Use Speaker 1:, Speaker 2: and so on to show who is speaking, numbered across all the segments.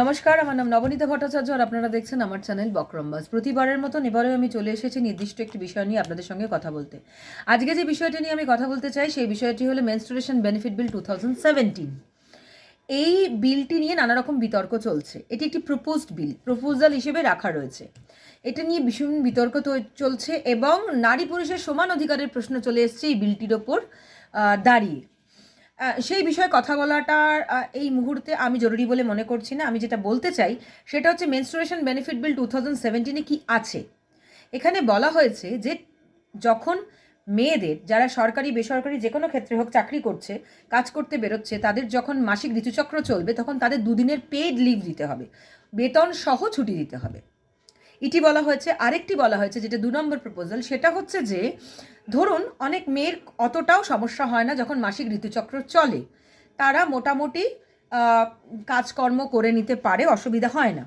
Speaker 1: নমস্কার, আমার নাম নবনীতা ভট্টাচার্য আর আপনারা দেখছেন আমার চ্যানেল বক্রমবাস প্রতিবারের মতন এবারেও আমি চলে এসেছি নির্দিষ্ট একটি বিষয় নিয়ে আপনাদের সঙ্গে কথা বলতে। আজকে যে বিষয়টি নিয়ে আমি কথা বলতে চাই, সেই বিষয়টি হলো menstruation benefit bill two thousand এই বিলটি নিয়ে নানা রকম বিতর্ক চলছে। এটি একটি প্রপোজড বিল প্রপোজাল হিসেবে রাখা রয়েছে। এটা নিয়ে ভীষণ বিতর্ক চলছে এবং নারী পুরুষের সমান অধিকারের প্রশ্ন চলে এসছে এই বিলটির ওপর দাঁড়িয়ে। সেই বিষয়ে কথা বলাটার এই মুহূর্তে আমি জরুরি বলে মনে করছি না। আমি যেটা বলতে চাই, সেটা হচ্ছে menstruation benefit bill two thousand সেভেন্টিনে কী আছে? এখানে বলা হয়েছে যে, যখন মেয়েদের, যারা সরকারি, বেসরকারি যে কোনো ক্ষেত্রে হোক চাকরি করছে, কাজ করতে বেরোচ্ছে, তাদের যখন মাসিক ঋতুচক্র চলবে, তখন তাদের দুদিনের পেইড লিভ দিতে হবে। বেতন সহ ছুটি দিতে হবে। ইটি বলা হয়েছে, আরেকটি বলা হয়েছে যেটা দু নম্বর প্রপোজাল সেটা হচ্ছে যে, ধরুন অনেক মেয়ের অতটাও সমস্যা হয় না যখন মাসিক ঋতুচক্র চলে। তারা মোটামুটি কাজকর্ম করে নিতে পারে, অসুবিধা হয় না।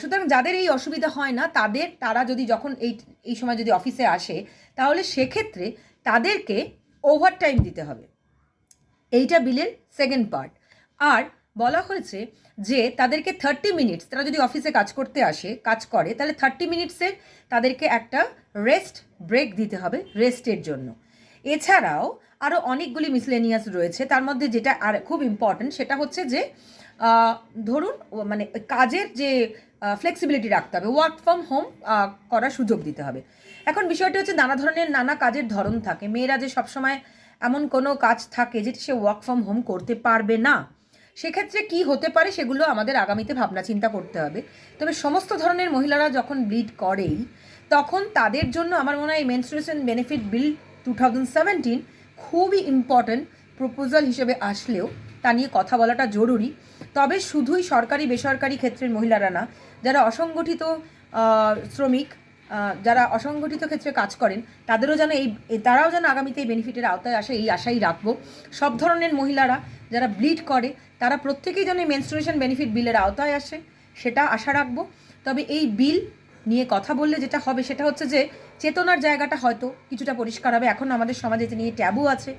Speaker 1: সুতরাং যাদের এই অসুবিধা হয় না, তাদের, তারা যদি যখন এই এই সময় যদি অফিসে আসে, তাহলে সেক্ষেত্রে তাদেরকে ওভারটাইম দিতে হবে। এইটা বিলের সেকেন্ড পার্ট আর বলা হয়েছে যে তাদেরকে থার্টি মিনিটস তারা যদি অফিসে কাজ করতে আসে, কাজ করে, তাহলে থার্টি মিনিটসের তাদেরকে একটা রেস্ট ব্রেক দিতে হবে রেস্টের জন্য। এছাড়াও আরও অনেকগুলি মিসলেনিয়াস রয়েছে, তার মধ্যে যেটা আর খুব ইম্পর্ট্যান্ট সেটা হচ্ছে যে ধরুন মানে কাজের যে ফ্লেক্সিবিলিটি রাখতে হবে ওয়ার্ক ফ্রম হোম করার সুযোগ দিতে হবে। এখন বিষয়টি হচ্ছে নানা ধরনের নানা কাজের ধরন থাকে। মেয়েরা যে সবসময় এমন কোনো কাজ থাকে যেটি সে ওয়ার্ক ফ্রম হোম করতে পারবে না। সেক্ষেত্রে কি হতে পারে সেগুলো আমাদের আগামীতে ভাবনা চিন্তা করতে হবে। তবে সমস্ত ধরনের মহিলারা যখন ব্লিড করেই, তখন তাদের জন্য আমার মনে হয় menstruation benefit bill two thousand seventeen খুবই ইম্পর্ট্যান্ট প্রপোজাল হিসেবে আসলেও তা নিয়ে কথা বলাটা জরুরি। তবে শুধুই সরকারি বেসরকারি ক্ষেত্রের মহিলারা না, যারা অসংগঠিত শ্রমিক যারা অসংগঠিত ক্ষেত্রে কাজ করেন, তাদেরও যেন এই তারাও যেন আগামীতে এই বেনিফিটের আওতায় আসে এই আশাই রাখব। সব ধরনের মহিলারা যারা ব্লিড করে তারা প্রত্যেকেই যেন এই মেনস্ট্রুয়েশন বেনিফিট বিলের আওতায় আসে, সেটা আশা রাখব। তবে এই বিল নিয়ে কথা বললে যেটা হবে সেটা হচ্ছে যে চেতনার জায়গাটা হয়তো কিছুটা পরিষ্কার হবে। এখন আমাদের সমাজে নিয়ে ট্যাবু আছে।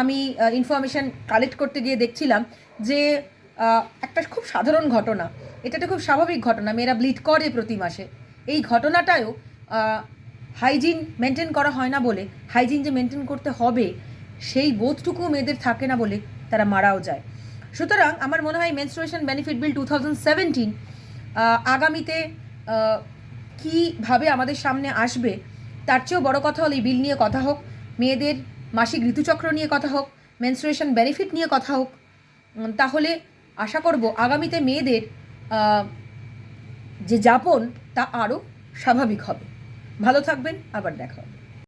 Speaker 1: আমি ইনফরমেশন কালেক্ট করতে গিয়ে দেখছিলাম যে একটা খুব সাধারণ ঘটনা এটা একটা খুব স্বাভাবিক ঘটনা, মেয়েরা ব্লিড করে প্রতি মাসে। এই ঘটনাটাও হাইজিন মেনটেন করা হয় না বলে হাইজিন যে মেনটেন করতে হবে, সেই বোধটুকু মেয়েদের থাকে না বলে তারা মারাও যায়। সুতরাং আমার মনে হয় menstruation benefit bill two thousand seventeen আগামীতে কীভাবে আমাদের সামনে আসবে, তার চেয়েও বড় কথা হলো এই বিল নিয়ে কথা হোক, মেয়েদের মাসিক ঋতুচক্র নিয়ে কথা হোক মেনস্ট্রুয়েশন বেনিফিট নিয়ে কথা হোক তাহলে আশা করব আগামীতে মেয়েদের যে যাপন তা আরও স্বাভাবিক হবে। ভালো থাকবেন, আবার দেখা হবে।